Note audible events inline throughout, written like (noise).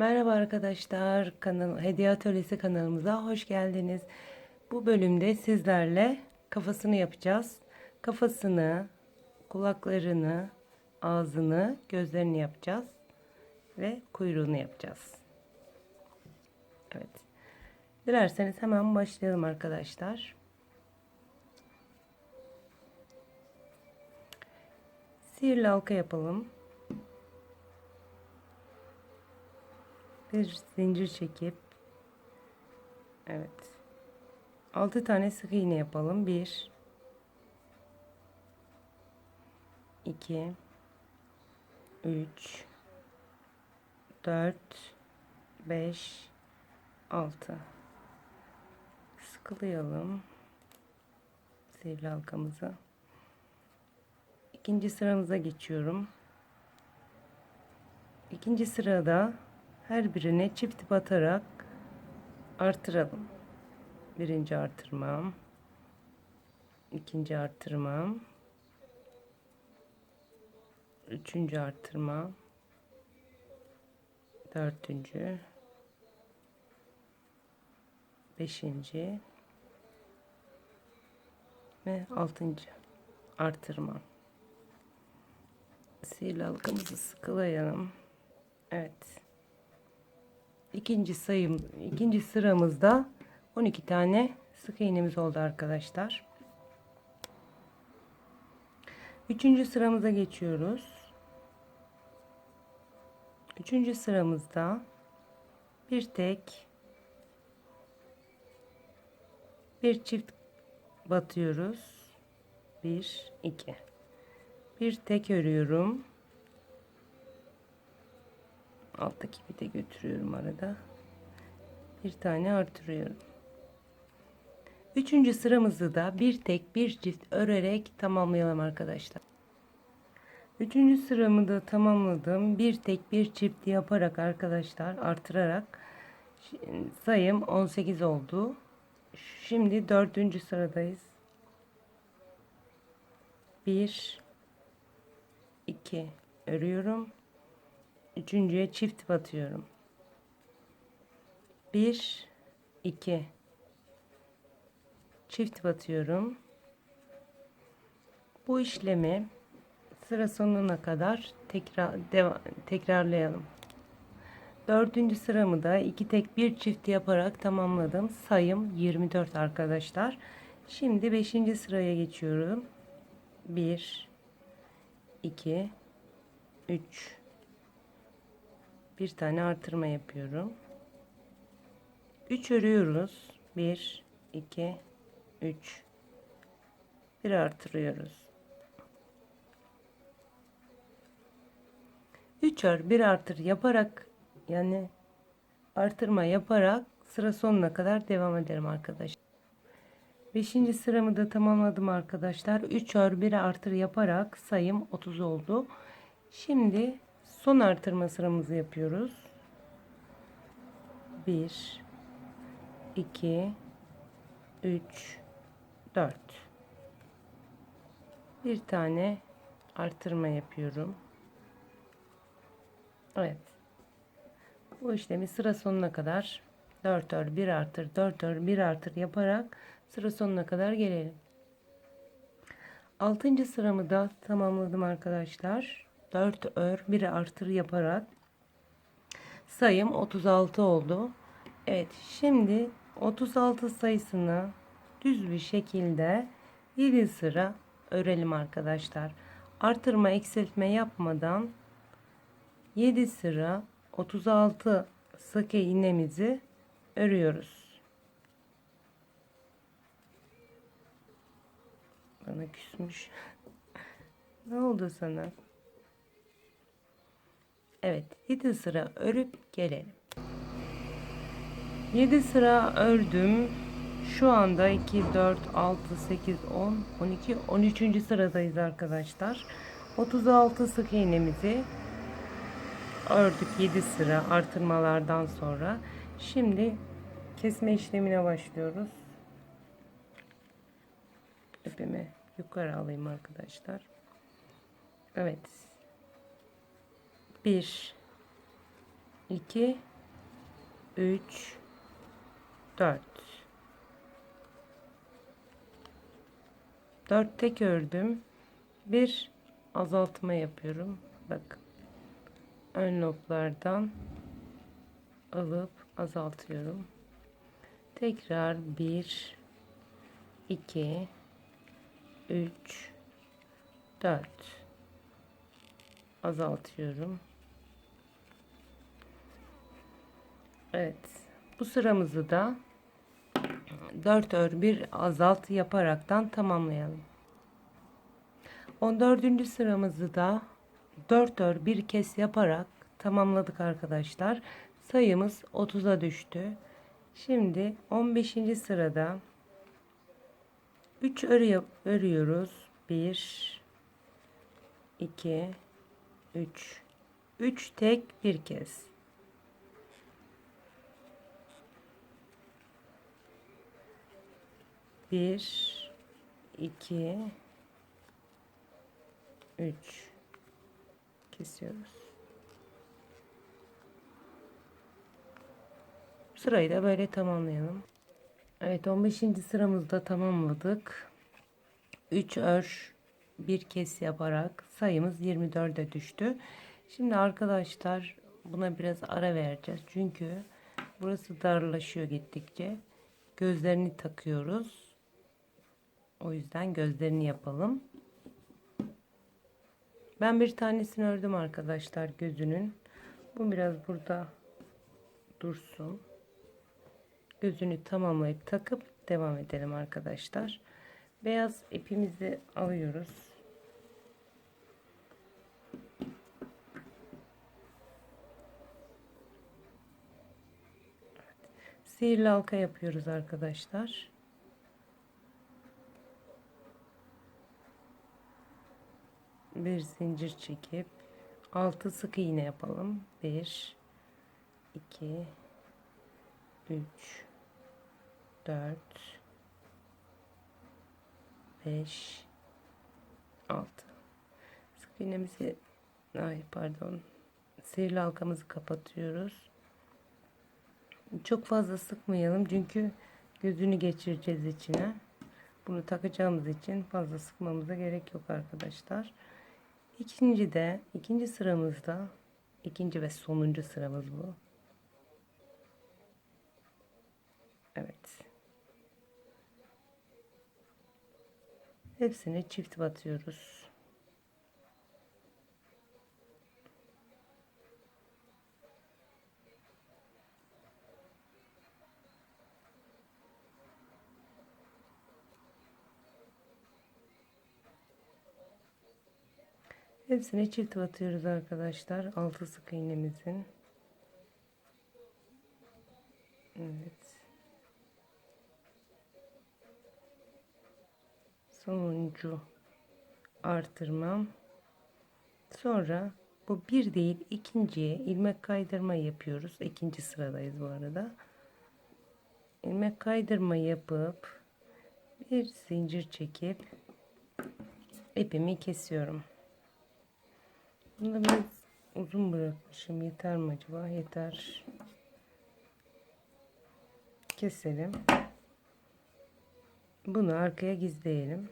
Merhaba arkadaşlar, kanal Hediye Atölyesi kanalımıza hoş geldiniz. Bu bölümde sizlerle kafasını yapacağız. Kafasını, kulaklarını, ağzını, gözlerini yapacağız ve kuyruğunu yapacağız. Evet. Dilerseniz hemen başlayalım arkadaşlar. Sihirli halka yapalım. Bir zincir çekip evet. 6 tane sık iğne yapalım. 1 2 3 4 5 6 sıkılayalım sivri halkamızı. İkinci sıramıza geçiyorum. İkinci sırada her birine çift batarak artıralım. Birinci artırmam. ikinci artırmam. Üçüncü artırmam. Dördüncü. Beşinci. Ve altıncı artırmam. Sihirli halkamızı sıkılayalım. Evet ikinci sayım ikinci sıramızda 12 tane sık iğnemiz oldu arkadaşlar. Üçüncü sıramıza geçiyoruz. Üçüncü sıramızda bir tek bir çift batıyoruz. Bir, iki. Bir tek örüyorum alttaki de götürüyorum arada. Bir tane artırıyorum. Üçüncü sıramızı da bir tek bir çift örerek tamamlayalım arkadaşlar. Üçüncü sıramı da tamamladım. Bir tek bir çift yaparak arkadaşlar artırarak. Sayım 18 oldu. Şimdi dördüncü sıradayız. 1 2 örüyorum üçüncüye çift batıyorum. 1 2 çift batıyorum. Bu işlemi sıra sonuna kadar tekrar tekrarlayalım. Dördüncü sıramı da iki tek bir çift yaparak tamamladım. Sayım 24 arkadaşlar. Şimdi beşinci sıraya geçiyorum. 1 2 3 bir tane artırma yapıyorum. 3 örüyoruz. 1 2 3 bir artırıyoruz. 3 ör bir artır yaparak yani artırma yaparak sıra sonuna kadar devam ederim arkadaşlar 5. sıramı da tamamladım arkadaşlar. 3 ör bir artır yaparak sayım 30 oldu. Şimdi son artırma sıramızı yapıyoruz. 1 2 3 4 bir tane artırma yapıyorum. Evet. Bu işlemi sıra sonuna kadar 4 ör 1 artır 4 ör 1 artır yaparak sıra sonuna kadar gelelim. 6. sıramı da tamamladım arkadaşlar. 4 ör 1 artır yaparak sayım 36 oldu. Evet şimdi 36 sayısını düz bir şekilde 7 sıra örelim arkadaşlar. Artırma eksiltme yapmadan 7 sıra 36 sık iğnemizi örüyoruz. Bana küsmüş. (laughs) ne oldu sana? Evet 7 sıra örüp gelelim. 7 sıra ördüm. Şu anda 2, 4, 6, 8, 10, 12, 13. sıradayız arkadaşlar. 36 sık iğnemizi ördük 7 sıra artırmalardan sonra. Şimdi kesme işlemine başlıyoruz. İpimi yukarı alayım arkadaşlar. Evet 1 2 3 4 4 tek ördüm. Bir azaltma yapıyorum. Bak. Ön loblardan alıp azaltıyorum. Tekrar 1 2 3 4 azaltıyorum. Evet. Bu sıramızı da 4 ör bir azalt yaparaktan tamamlayalım. 14. sıramızı da 4 ör bir kes yaparak tamamladık arkadaşlar. Sayımız 30'a düştü. Şimdi 15. sırada 3 örü örüyoruz. 1 2 3 3 tek bir kez. Bir, iki, üç kesiyoruz. Sırayı da böyle tamamlayalım. Evet 15. sıramızda tamamladık. 3 ör bir kes yaparak sayımız 24'e düştü. Şimdi arkadaşlar buna biraz ara vereceğiz. Çünkü burası darlaşıyor gittikçe. Gözlerini takıyoruz. O yüzden gözlerini yapalım. Ben bir tanesini ördüm arkadaşlar gözünün. Bu biraz burada dursun. Gözünü tamamlayıp takıp devam edelim arkadaşlar. Beyaz ipimizi alıyoruz. Sihirli halka yapıyoruz arkadaşlar. Bir zincir çekip altı sık iğne yapalım. 1 2 3 4 5 6 sık iğnemizi ay pardon. Sihirli halkamızı kapatıyoruz. Çok fazla sıkmayalım çünkü gözünü geçireceğiz içine. Bunu takacağımız için fazla sıkmamıza gerek yok arkadaşlar ikinci de ikinci sıramızda ikinci ve sonuncu sıramız bu evet Hepsini çift batıyoruz. Hepsini çift batıyoruz arkadaşlar. Altı sık iğnemizin. Evet. sonuncu artırmam. Sonra bu bir değil ikinciye ilmek kaydırma yapıyoruz. İkinci sıradayız bu arada. ilmek kaydırma yapıp bir zincir çekip ipimi kesiyorum. Bunu biraz uzun bırakmışım. Yeter mi acaba? Yeter. Keselim. Bunu arkaya gizleyelim.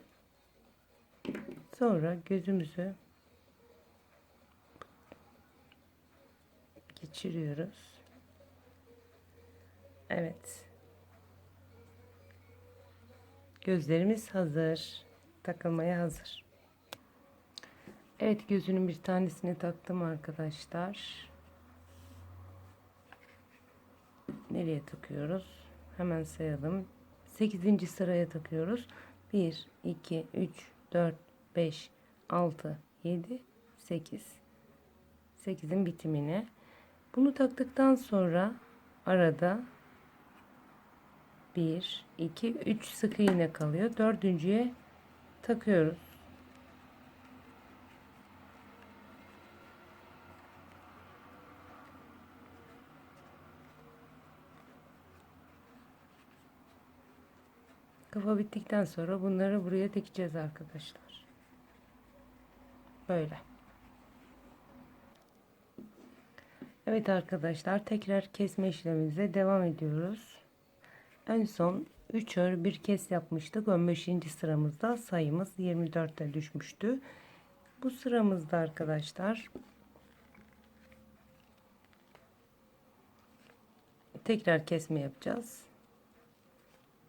Sonra gözümüzü geçiriyoruz. Evet. Gözlerimiz hazır. Takılmaya hazır. Evet gözünün bir tanesini taktım arkadaşlar. Nereye takıyoruz? Hemen sayalım. 8. sıraya takıyoruz. 1 2 3 4 5 6 7 8 8'in bitimine bunu taktıktan sonra arada 1 2 3 sık iğne kalıyor dördüncüye takıyoruz Kafa bittikten sonra bunları buraya dikeceğiz arkadaşlar. Böyle. Evet arkadaşlar tekrar kesme işlemimize devam ediyoruz. En son 3 ör bir kes yapmıştık. 15. sıramızda sayımız 24'te düşmüştü. Bu sıramızda arkadaşlar tekrar kesme yapacağız.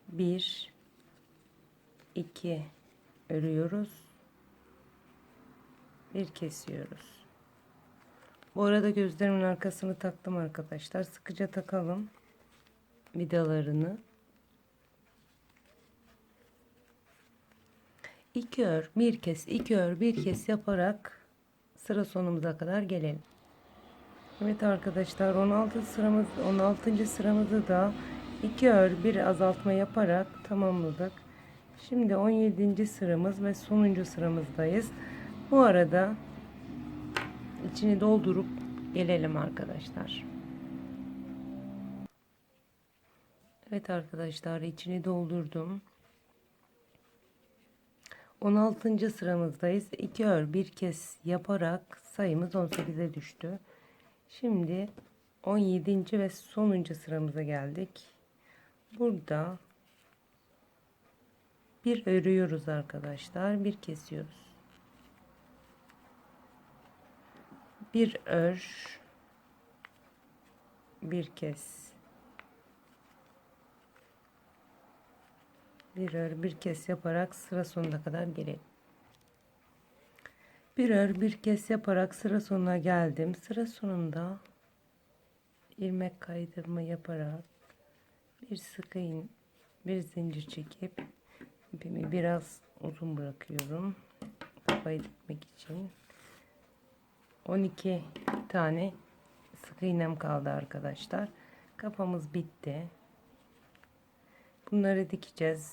1 2 örüyoruz. Bir kesiyoruz. Bu arada gözlerimin arkasını taktım arkadaşlar. Sıkıca takalım vidalarını. İki ör, bir kes, iki ör, bir kes yaparak sıra sonumuza kadar gelelim. Evet arkadaşlar 16 sıramız 16. sıramızı da iki ör bir azaltma yaparak tamamladık. Şimdi 17. sıramız ve sonuncu sıramızdayız. Bu arada içini doldurup gelelim arkadaşlar. Evet arkadaşlar içini doldurdum. 16. sıramızdayız. 2 ör bir kez yaparak sayımız 18'e düştü. Şimdi 17. ve sonuncu sıramıza geldik. Burada bir örüyoruz arkadaşlar. Bir kesiyoruz. Bir ör bir kes bir ör bir kes yaparak sıra sonuna kadar gelelim. Bir ör bir kes yaparak sıra sonuna geldim. Sıra sonunda ilmek kaydırma yaparak bir sık iğne bir zincir çekip ipimi biraz uzun bırakıyorum. Kafayı dikmek için. 12 tane sık iğnem kaldı arkadaşlar. Kafamız bitti. Bunları dikeceğiz.